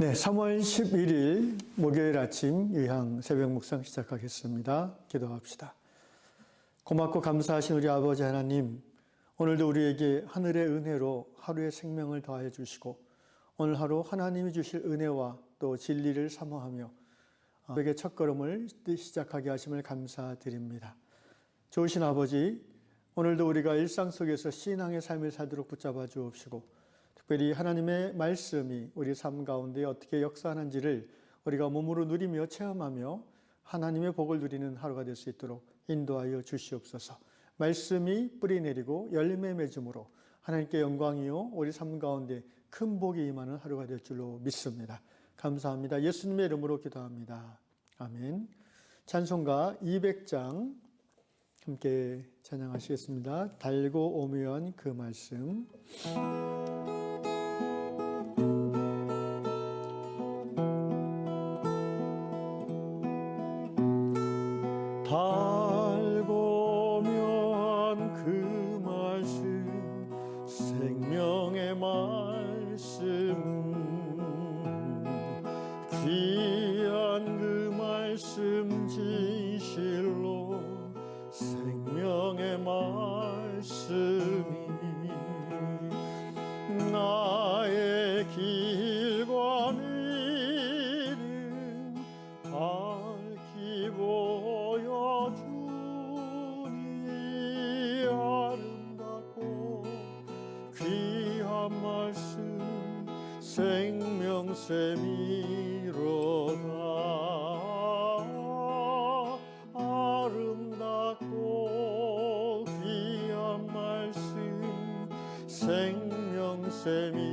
네, 3월 11일 목요일 아침 유향 새벽 묵상 시작하겠습니다. 기도합시다. 고맙고 감사하신 우리 아버지 하나님, 오늘도 우리에게 하늘의 은혜로 하루의 생명을 더하여 주시고 오늘 하루 하나님이 주실 은혜와 또 진리를 사모하며 우리에게 첫걸음을 시작하게 하심을 감사드립니다. 좋으신 아버지, 오늘도 우리가 일상 속에서 신앙의 삶을 살도록 붙잡아 주옵시고 특별히 하나님의 말씀이 우리 삶 가운데 어떻게 역사하는지를 우리가 몸으로 누리며 체험하며 하나님의 복을 누리는 하루가 될 수 있도록 인도하여 주시옵소서. 말씀이 뿌리 내리고 열매 맺음으로 하나님께 영광이요 우리 삶 가운데 큰 복이 임하는 하루가 될 줄로 믿습니다. 감사합니다. 예수님의 이름으로 기도합니다. 아멘. 찬송가 200장 함께 찬양하시겠습니다. 달고 오면 그 말씀. 생명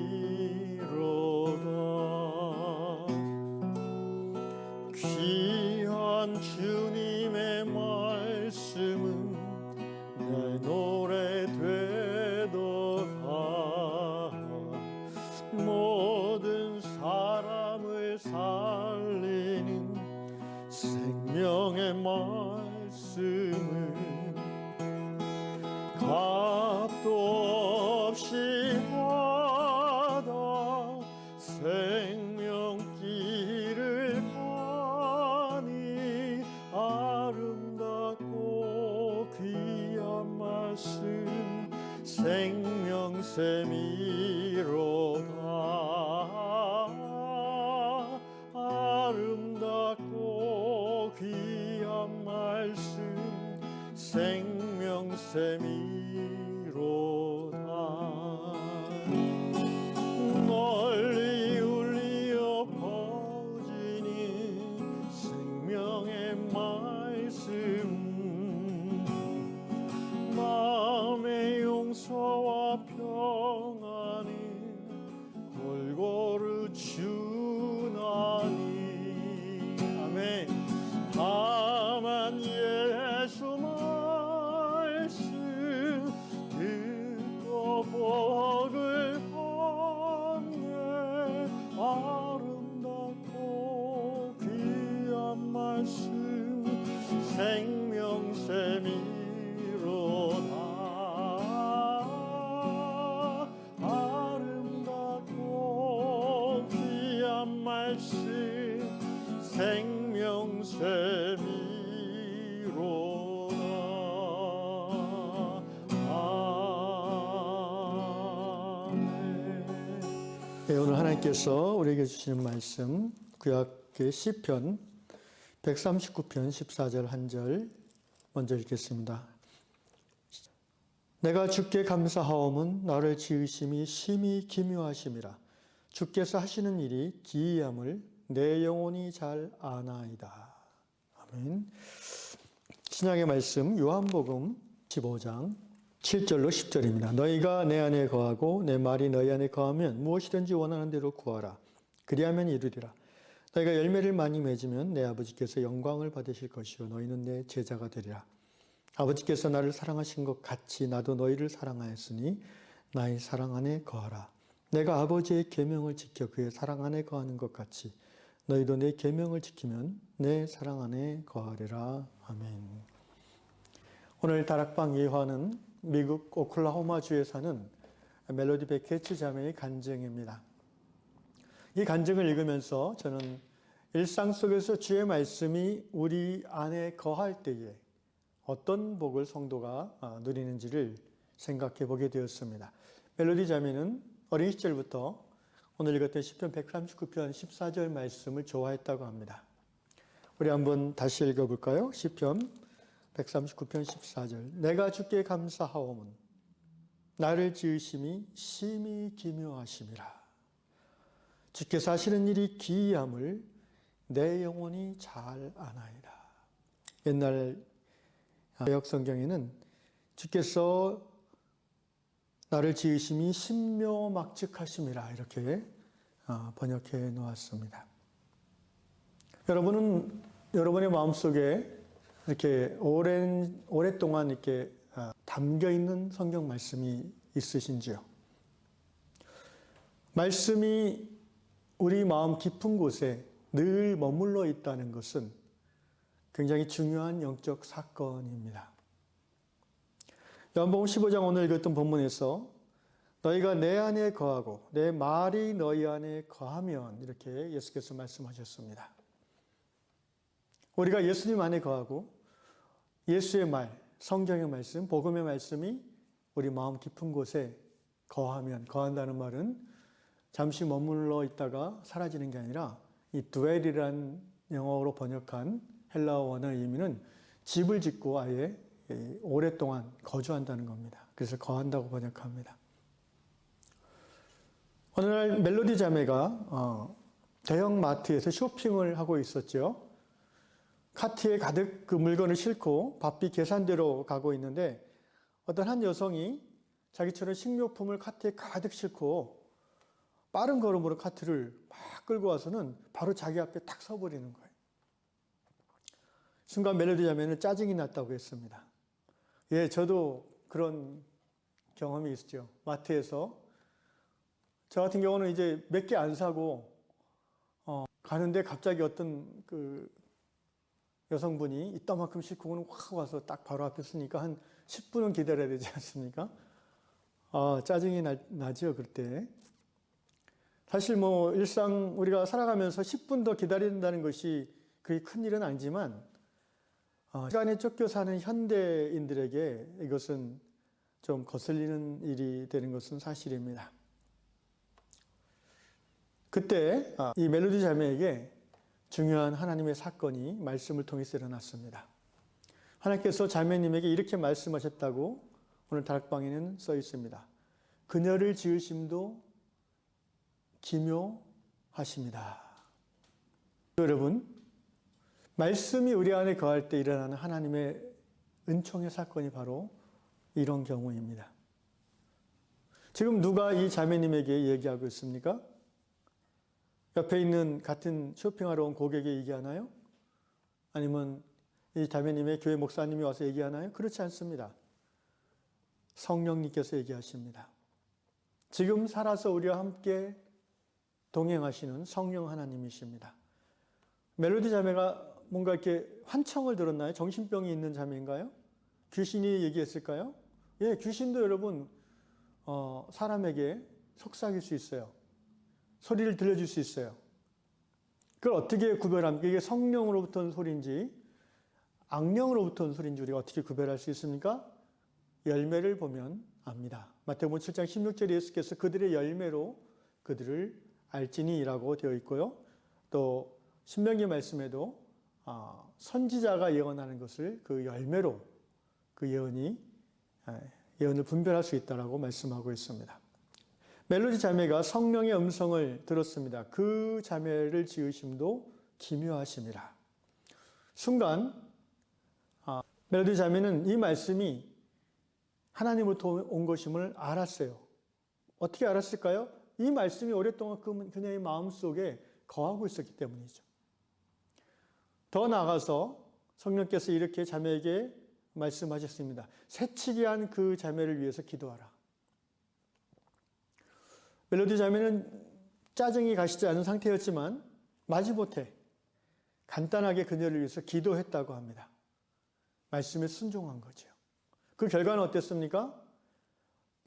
말씀 생명샘이로다 네, 오늘 하나님께서 우리에게 주시는 말씀 구약의 시편 139편 14절 한 절 먼저 읽겠습니다. 내가 주께 감사하옴은 나를 지으심이 심히 기묘하심이라 주께서 하시는 일이 기이함을 내 영혼이 잘 아나이다. 아멘. 신약의 말씀 요한복음 15장 7절로 10절입니다. 너희가 내 안에 거하고 내 말이 너희 안에 거하면 무엇이든지 원하는 대로 구하라. 그리하면 이루리라. 너희가 열매를 많이 맺으면 내 아버지께서 영광을 받으실 것이요 너희는 내 제자가 되리라. 아버지께서 나를 사랑하신 것 같이 나도 너희를 사랑하였으니 나의 사랑 안에 거하라. 내가 아버지의 계명을 지켜 그의 사랑 안에 거하는 것 같이 너희도 내 계명을 지키면 내 사랑 안에 거하리라. 아멘. 오늘 다락방 예화는 미국 오클라호마주에 사는 멜로디 베케츠 자매의 간증입니다. 이 간증을 읽으면서 저는 일상 속에서 주의 말씀이 우리 안에 거할 때에 어떤 복을 성도가 아, 누리는지를 생각해 보게 되었습니다. 멜로디 자매는 어린 시절부터 오늘 읽었던 시편 139편 14절 말씀을 좋아했다고 합니다. 우리 한번 다시 읽어볼까요? 시편 139편 14절 내가 주께 감사하오문 나를 지으심이 심히 기묘하심이라 주께서 하시는 일이 기이함을 내 영혼이 잘 아나이다. 옛날 개혁 성경에는 주께서 나를 지으심이 신묘막측하심이라 이렇게 어, 번역해 놓았습니다. 여러분은 여러분의 마음속에 이렇게 오랜 오랫동안 이렇게 어, 담겨 있는 성경 말씀이 있으신지요? 말씀이 우리 마음 깊은 곳에 늘 머물러 있다는 것은 굉장히 중요한 영적 사건입니다. 요한복음 15장 오늘 읽었던 본문에서 너희가 내 안에 거하고 내 말이 너희 안에 거하면 이렇게 예수께서 말씀하셨습니다. 우리가 예수님 안에 거하고 예수의 말, 성경의 말씀, 복음의 말씀이 우리 마음 깊은 곳에 거하면 거한다는 말은 잠시 머물러 있다가 사라지는 게 아니라 이 드웰이란 영어로 번역한 헬라어 원어의 의미는 집을 짓고 아예 오랫동안 거주한다는 겁니다. 그래서 거한다고 번역합니다. 어느 날 멜로디 자매가 어, 대형 마트에서 쇼핑을 하고 있었죠. 카트에 가득 그 물건을 싣고 바삐 계산대로 가고 있는데 어떤 한 여성이 자기처럼 식료품을 카트에 가득 싣고 빠른 걸음으로 카트를 막 끌고 와서는 바로 자기 앞에 탁 서버리는 거예요. 순간 멜로디 자매는 짜증이 났다고 했습니다. 예, 저도 그런 경험이 있죠. 마트에서 저 같은 경우는 이제 몇 개 안 사고 어, 가는데 갑자기 어떤 그 여성분이 이따만큼 싣고는 확 와서 딱 바로 앞에 서니까 한 10분은 기다려야 되지 않습니까? 아, 짜증이 나, 나죠, 그때. 사실 뭐 일상 우리가 살아가면서 10분 더 기다린다는 것이 그게 큰 일은 아니지만 어, 시간에 쫓겨 사는 현대인들에게 이것은 좀 거슬리는 일이 되는 것은 사실입니다. 그때 아, 이 멜로디 자매에게 중요한 하나님의 사건이 말씀을 통해서 일어났습니다. 하나님께서 자매님에게 이렇게 말씀하셨다고 오늘 다락방에는 써 있습니다. 그녀를 지으심도 기묘하십니다. 여러분, 말씀이 우리 안에 거할 때 일어나는 하나님의 은총의 사건이 바로 이런 경우입니다. 지금 누가 이 자매님에게 얘기하고 있습니까? 옆에 있는 같은 쇼핑하러 온 고객이 얘기하나요? 아니면 이 자매님의 교회 목사님이 와서 얘기하나요? 그렇지 않습니다. 성령님께서 얘기하십니다. 지금 살아서 우리와 함께 동행하시는 성령 하나님이십니다. 멜로디 자매가 뭔가 이렇게 환청을 들었나요? 정신병이 있는 자매인가요? 귀신이 얘기했을까요? 예, 귀신도 여러분, 어, 사람에게 속삭일 수 있어요. 소리를 들려줄 수 있어요. 그걸 어떻게 구별합니까? 이게 성령으로부터 온 소리인지 악령으로부터 온 소리인지 우리가 어떻게 구별할 수 있습니까? 열매를 보면 압니다. 마태복음 7장 16절에 예수께서 그들의 열매로 그들을 알지니라고 되어 있고요. 또 신명기 말씀에도 아, 선지자가 예언하는 것을 그 열매로 그 예언이 예언을 분별할 수 있다라고 말씀하고 있습니다. 멜로디 자매가 성령의 음성을 들었습니다. 그 자매를 지으심도 기묘하심이라. 순간 아, 멜로디 자매는 이 말씀이 하나님으로부터 온 것임을 알았어요. 어떻게 알았을까요? 이 말씀이 오랫동안 그 그녀의 마음속에 거하고 있었기 때문이죠. 더 나아가서 성령께서 이렇게 자매에게 말씀하셨습니다. 새치기 한 그 자매를 위해서 기도하라. 멜로디 자매는 짜증이 가시지 않은 상태였지만 마지못해 간단하게 그녀를 위해서 기도했다고 합니다. 말씀에 순종한 거죠. 그 결과는 어땠습니까?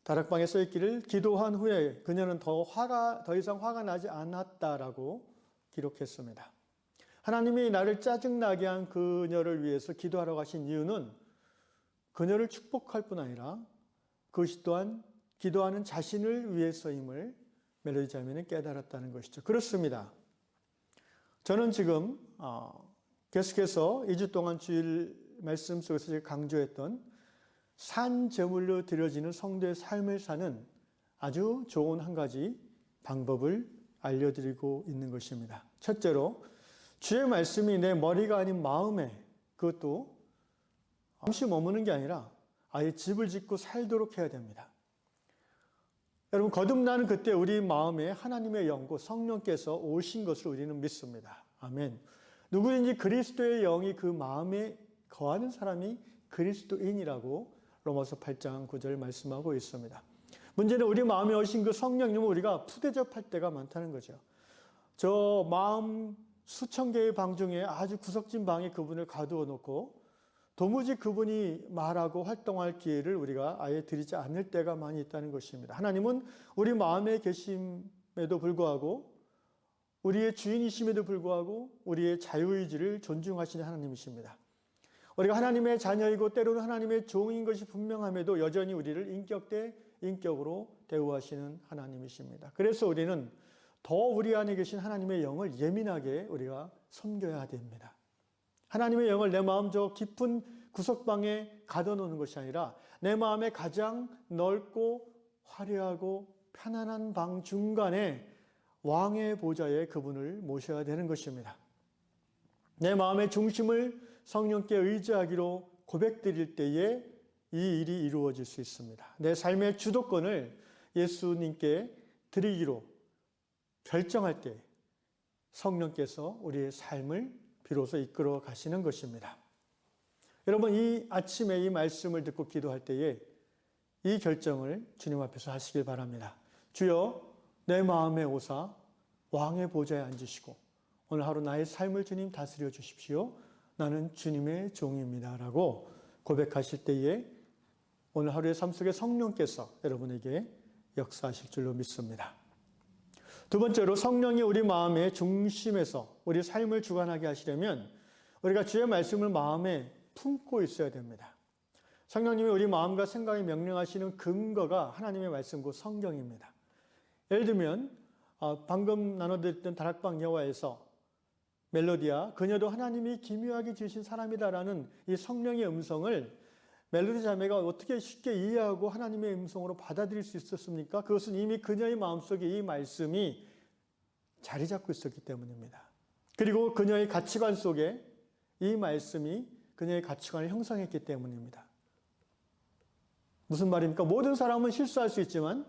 다락방에 써 있기를 기도한 후에 그녀는 더 화가 더 이상 화가 나지 않았다라고 기록했습니다. 하나님이 나를 짜증나게 한 그녀를 위해서 기도하러 가신 이유는 그녀를 축복할 뿐 아니라 그것이 또한 기도하는 자신을 위해서임을 멜로디 자매는 깨달았다는 것이죠. 그렇습니다. 저는 지금 어, 계속해서 2주 동안 주일 말씀 속에서 제가 강조했던 산 제물로 드려지는 성도의 삶을 사는 아주 좋은 한 가지 방법을 알려드리고 있는 것입니다. 첫째로 주의 말씀이 내 머리가 아닌 마음에 그것도 잠시 머무는 게 아니라 아예 집을 짓고 살도록 해야 됩니다. 여러분 거듭나는 그때 우리 마음에 하나님의 영고 성령께서 오신 것을 우리는 믿습니다. 아멘. 누구든지 그리스도의 영이 그 마음에 거하는 사람이 그리스도인이라고 로마서 8장 9절 말씀하고 있습니다. 문제는 우리 마음에 오신 그 성령님을 우리가 푸대접할 때가 많다는 거죠. 저 마음 수천 개의 방 중에 아주 구석진 방에 그분을 가두어 놓고 도무지 그분이 말하고 활동할 기회를 우리가 아예 드리지 않을 때가 많이 있다는 것입니다. 하나님은 우리 마음에 계심에도 불구하고 우리의 주인이심에도 불구하고 우리의 자유의지를 존중하시는 하나님이십니다. 우리가 하나님의 자녀이고 때로는 하나님의 종인 것이 분명함에도 여전히 우리를 인격 대 인격으로 대우하시는 하나님이십니다. 그래서 우리는 더 우리 안에 계신 하나님의 영을 예민하게 우리가 섬겨야 됩니다. 하나님의 영을 내 마음 저 깊은 구석방에 가둬놓는 것이 아니라 내 마음의 가장 넓고 화려하고 편안한 방 중간에 왕의 보좌에 그분을 모셔야 되는 것입니다. 내 마음의 중심을 성령께 의지하기로 고백드릴 때에 이 일이 이루어질 수 있습니다. 내 삶의 주도권을 예수님께 드리기로 결정할 때 성령께서 우리의 삶을 비로소 이끌어 가시는 것입니다. 여러분, 이 아침에 이 말씀을 듣고 기도할 때에 이 결정을 주님 앞에서 하시길 바랍니다. 주여, 내 마음에 오사 왕의 보좌에 앉으시고 오늘 하루 나의 삶을 주님 다스려 주십시오. 나는 주님의 종입니다. 라고 고백하실 때에 오늘 하루의 삶 속에 성령께서 여러분에게 역사하실 줄로 믿습니다. 두 번째로 성령이 우리 마음의 중심에서 우리 삶을 주관하게 하시려면 우리가 주의 말씀을 마음에 품고 있어야 됩니다. 성령님이 우리 마음과 생각에 명령하시는 근거가 하나님의 말씀고 성경입니다. 예를 들면 어, 방금 나눠드렸던 다락방 여화에서 멜로디야 그녀도 하나님이 기묘하게 지으신 사람이다라는 이 성령의 음성을 멜로디 자매가 어떻게 쉽게 이해하고 하나님의 음성으로 받아들일 수 있었습니까? 그것은 이미 그녀의 마음속에 이 말씀이 자리 잡고 있었기 때문입니다. 그리고 그녀의 가치관 속에 이 말씀이 그녀의 가치관을 형성했기 때문입니다. 무슨 말입니까? 모든 사람은 실수할 수 있지만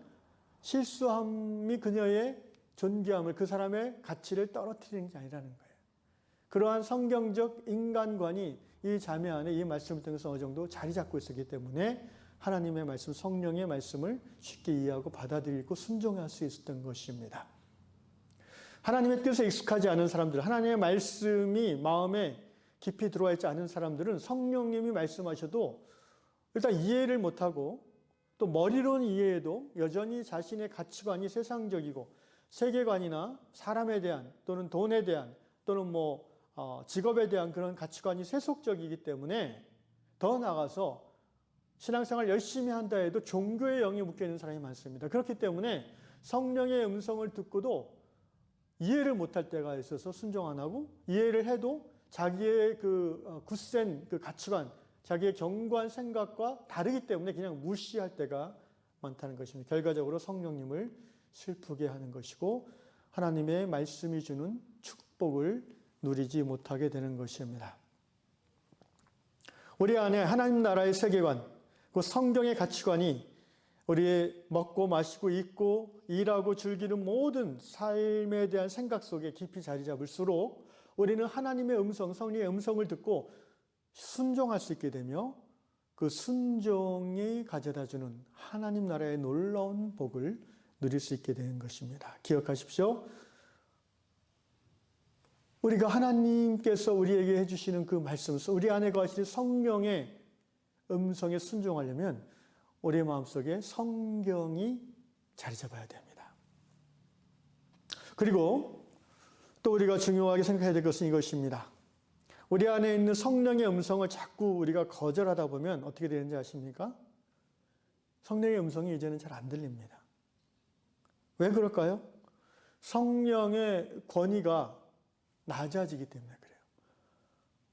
실수함이 그녀의 존귀함을 그 사람의 가치를 떨어뜨리는 게 아니라는 거예요. 그러한 성경적 인간관이 이 자매 안에 이 말씀을 통해서 어느 정도 자리 잡고 있었기 때문에 하나님의 말씀, 성령의 말씀을 쉽게 이해하고 받아들이고 순종할 수 있었던 것입니다. 하나님의 뜻에 익숙하지 않은 사람들, 하나님의 말씀이 마음에 깊이 들어와 있지 않은 사람들은 성령님이 말씀하셔도 일단 이해를 못하고 또 머리로는 이해해도 여전히 자신의 가치관이 세상적이고 세계관이나 사람에 대한 또는 돈에 대한 또는 뭐 어, 직업에 대한 그런 가치관이 세속적이기 때문에 더 나가서 신앙생활 열심히 한다 해도 종교의 영이 묶여 있는 사람이 많습니다. 그렇기 때문에 성령의 음성을 듣고도 이해를 못할 때가 있어서 순종 안 하고 이해를 해도 자기의 그 어, 굳센 그 가치관, 자기의 견고한 생각과 다르기 때문에 그냥 무시할 때가 많다는 것입니다. 결과적으로 성령님을 슬프게 하는 것이고 하나님의 말씀이 주는 축복을 누리지 못하게 되는 것입니다. 우리 안에 하나님 나라의 세계관, 그 성경의 가치관이 우리의 먹고 마시고 입고 일하고 즐기는 모든 삶에 대한 생각 속에 깊이 자리 잡을수록 우리는 하나님의 음성, 성령의 음성을 듣고 순종할 수 있게 되며 그 순종이 가져다 주는 하나님 나라의 놀라운 복을 누릴 수 있게 되는 것입니다. 기억하십시오. 우리가 하나님께서 우리에게 해주시는 그 말씀, 우리 안에 거하시는 성령의 음성에 순종하려면 우리의 마음속에 성경이 자리 잡아야 됩니다. 그리고 또 우리가 중요하게 생각해야 될 것은 이것입니다. 우리 안에 있는 성령의 음성을 자꾸 우리가 거절하다 보면 어떻게 되는지 아십니까? 성령의 음성이 이제는 잘 안 들립니다. 왜 그럴까요? 성령의 권위가 낮아지기 때문에 그래요.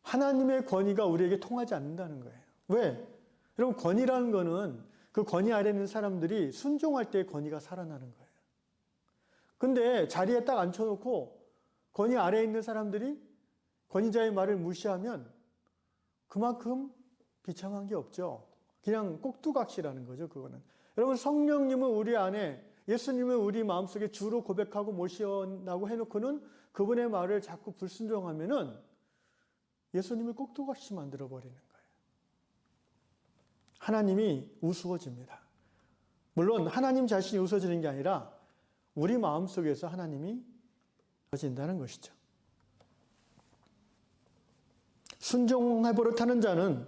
하나님의 권위가 우리에게 통하지 않는다는 거예요. 왜? 여러분, 권위라는 거는 그 권위 아래 있는 사람들이 순종할 때 권위가 살아나는 거예요. 근데 자리에 딱 앉혀놓고 권위 아래에 있는 사람들이 권위자의 말을 무시하면 그만큼 비참한 게 없죠. 그냥 꼭두각시라는 거죠, 그거는. 여러분, 성령님은 우리 안에 예수님을 우리 마음속에 주로 고백하고 모시라고 해놓고는 그분의 말을 자꾸 불순종하면은 예수님을 꼭두각시 만들어 버리는 거예요. 하나님이 우스워집니다. 물론 하나님 자신이 웃어지는 게 아니라 우리 마음 속에서 하나님이 웃어진다는 것이죠. 순종해 버릇하는 자는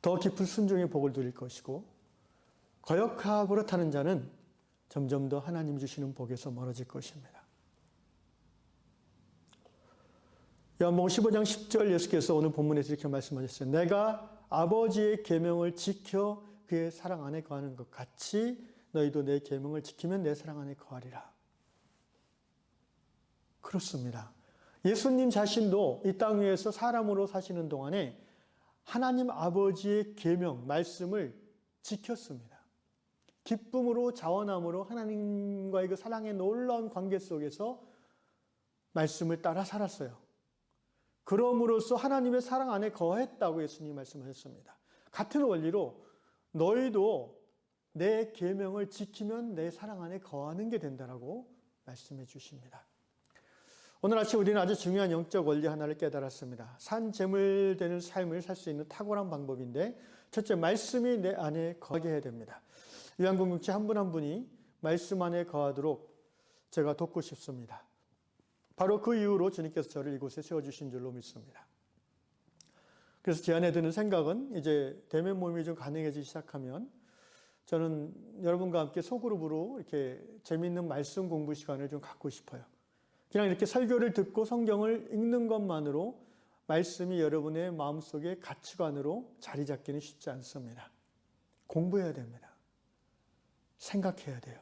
더 깊은 순종의 복을 누릴 것이고 거역하 버릇하는 자는 점점 더 하나님 주시는 복에서 멀어질 것입니다. 요한복음 15장 10절 예수께서 오늘 본문에서 이렇게 말씀하셨어요. 내가 아버지의 계명을 지켜 그의 사랑 안에 거하는 것 같이 너희도 내 계명을 지키면 내 사랑 안에 거하리라. 그렇습니다. 예수님 자신도 이 땅 위에서 사람으로 사시는 동안에 하나님 아버지의 계명, 말씀을 지켰습니다. 기쁨으로 자원함으로 하나님과의 그 사랑의 놀라운 관계 속에서 말씀을 따라 살았어요. 그럼으로써 하나님의 사랑 안에 거했다고 예수님이 말씀하셨습니다. 같은 원리로 너희도 내 계명을 지키면 내 사랑 안에 거하는 게 된다라고 말씀해 주십니다. 오늘 아침 우리는 아주 중요한 영적 원리 하나를 깨달았습니다. 산 재물 되는 삶을 살 수 있는 탁월한 방법인데 첫째 말씀이 내 안에 거하게 해야 됩니다. 요한공동체 한분한 분이 말씀 안에 거하도록 제가 돕고 싶습니다. 바로 그 이유로 주님께서 저를 이곳에 세워주신 줄로 믿습니다. 그래서 제 안에 드는 생각은 이제 대면 모임이 좀 가능해지기 시작하면 저는 여러분과 함께 소그룹으로 이렇게 재밌는 말씀 공부 시간을 좀 갖고 싶어요. 그냥 이렇게 설교를 듣고 성경을 읽는 것만으로 말씀이 여러분의 마음속에 가치관으로 자리 잡기는 쉽지 않습니다. 공부해야 됩니다. 생각해야 돼요.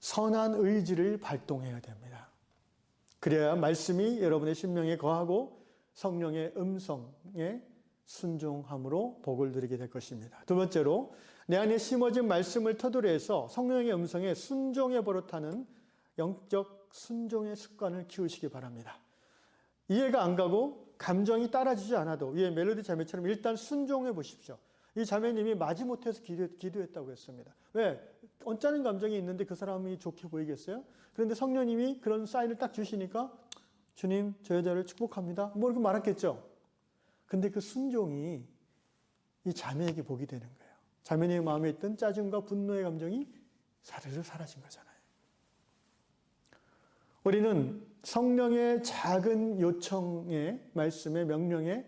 선한 의지를 발동해야 됩니다. 그래야 말씀이 여러분의 심령에 거하고 성령의 음성에 순종함으로 복을 누리게 될 것입니다. 두 번째로 내 안에 심어진 말씀을 터두로 해서 성령의 음성에 순종해 버릇하는 영적 순종의 습관을 키우시기 바랍니다. 이해가 안 가고 감정이 따라지지 않아도 위에 멜로디 자매처럼 일단 순종해 보십시오. 이 자매님이 마지못해서 기도, 했다고 했습니다. 왜? 언짢은 감정이 있는데 그 사람이 좋게 보이겠어요? 그런데 성령님이 그런 사인을 딱 주시니까 주님, 저 여자를 축복합니다. 뭐 이렇게 말했겠죠? 근데 그 순종이 이 자매에게 복이 되는 거예요. 자매님의 마음에 있던 짜증과 분노의 감정이 사르르 사라진 거잖아요. 우리는 성령의 작은 요청에, 말씀의 명령에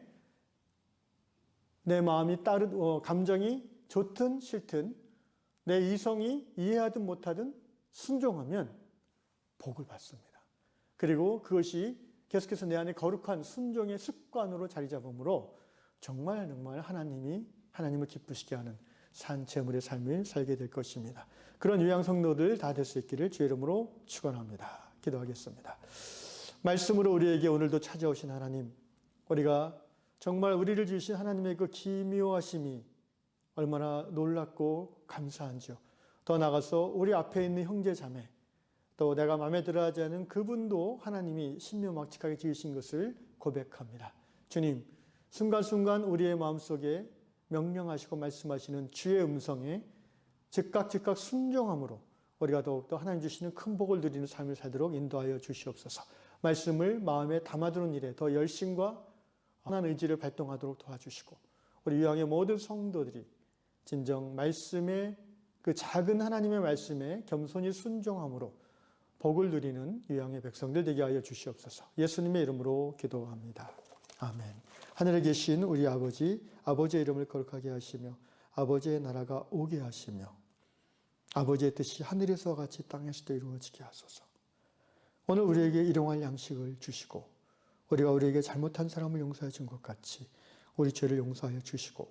내 마음이 따르, 어, 감정이 좋든 싫든 내 이성이 이해하든 못하든 순종하면 복을 받습니다. 그리고 그것이 계속해서 내 안에 거룩한 순종의 습관으로 자리 잡으므로 정말 정말 하나님이 하나님을 기쁘시게 하는 산 제물의 삶을 살게 될 것입니다. 그런 유양 성도들 다 될 수 있기를 주의 이름으로 축원합니다. 기도하겠습니다. 말씀으로 우리에게 오늘도 찾아오신 하나님, 우리가 정말 우리를 주신 하나님의 그 기묘하심이 얼마나 놀랍고 감사한지요. 더 나가서 우리 앞에 있는 형제 자매, 또 내가 마음에 들어 하지 않은 그분도 하나님이 신묘막측하게 지으신 것을 고백합니다. 주님, 순간순간 우리의 마음속에 명령하시고 말씀하시는 주의 음성에 즉각 즉각 순종함으로 우리가 더욱더 하나님 주시는 큰 복을 누리는 삶을 살도록 인도하여 주시옵소서. 말씀을 마음에 담아두는 일에 더 열심과 선한 의지를 발동하도록 도와주시고 우리 유양의 모든 성도들이 진정 말씀의 그 작은 하나님의 말씀에 겸손히 순종함으로 복을 누리는 유양의 백성들 되게 하여 주시옵소서. 예수님의 이름으로 기도합니다. 아멘. 하늘에 계신 우리 아버지, 아버지의 이름을 거룩하게 하시며 아버지의 나라가 오게 하시며 아버지의 뜻이 하늘에서 같이 땅에서도 이루어지게 하소서. 오늘 우리에게 일용할 양식을 주시고 우리가 우리에게 잘못한 사람을 용서해 준 것 같이 우리 죄를 용서하여 주시고